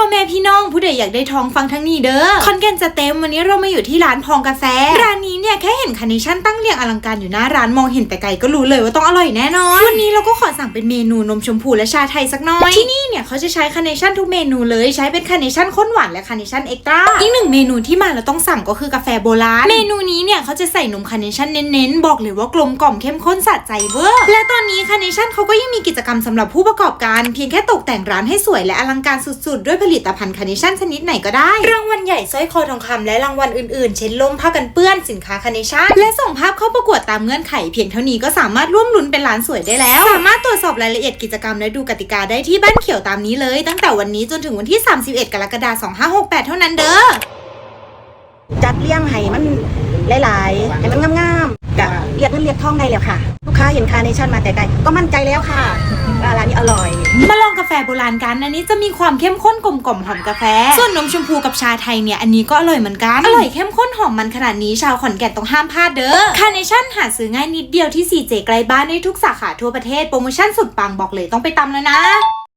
พ่อแม่พี่น้องผู้ใดอยากได้ทองฟังทั้งนี้เด้อคอนแกนจะเต็มวันนี้เรามาอยู่ที่ร้านพองกาแฟ ร้านนี้เนี่ยแค่เห็นคาร์เนชั่นตั้งเรียงอลังการอยู่หน้าร้านมองเห็นแต่ไกลก็รู้เลยว่าต้องอร่อยแน่นอน วันนี้เราก็ขอสั่งเป็นเมนูนมชมพูและชาไทยสักหน่อย ที่นี่เนี่ยเขาจะใช้คาร์เนชั่นทุกเมนูเลยใช้เป็นคาร์เนชั่นข้นหวานและคาร์เนชั่นเอ็กตร้าอีกหนึ่งเมนูที่มาเราต้องสั่งก็คือกาแฟโบราณ เมนูนี้เนี่ยเขาจะใส่นมคาร์เนชั่นเน้นๆบอกเลยว่ากลมกล่อมเข้มข้นสะใจเวอร์ และตอนนี้คาร์เนชั่นเขาก็ยังมีกิจกรรมสำหรับผู้ประกอบการ เพียงแค่ตกแต่งร้านให้สวยและอลังการสุดๆ ด้วยผลิตภัณฑ์คาร์เนชั่นชนิดไหนก็ได้ รางวัลใหญ่สร้อยคอทองคำและรางวัลอื่นๆ เช่นล่มผ้ากันเปื้อนสินค้าคาร์เนชั่นและส่งภาพเข้าประกวดตามเงื่อนไขเพียงเท่านี้ก็สามารถร่วมลุ้นเป็นร้านสวยได้แล้ว สามารถตรวจสอบรายละเอียดกิจกรรมและดูกติกาได้ที่บ้านเขียวตามนี้เลย ตั้งแต่วันนี้จนถึงวันที่ 31 กรกฎาคม2568 เท่านั้นเด้อจัดเลี้ยงให้มันหลายๆให้มันงามๆกะเรียกเงินเรียกทองได้แล้วค่ะ ลูกค้าเห็นคาร์เนชั่นมาแต่ไกลก็มั่นใจแล้วค่ะว่าร้านนี้อร่อยมาลองกา แฟโบราณกัน อันนี้จะมีความเข้มข้นกลมกล่อมหอมกาแฟ ส่วนนมชมพูกับชาไทยเนี่ย อันนี้ก็อร่อยเหมือนกัน อร่อยเข้มข้นหอมมันขนาดนี้ชาวขอนแก่นต้องห้ามพลาดเด้อ คาร์เนชั่นหาซื้อง่ายนิดเดียวที่ 4J ไกลบ้านในทุกสาขาทั่วประเทศ โปรโมชั่นสุดปังบอกเลยต้องไปตำแล้วนะ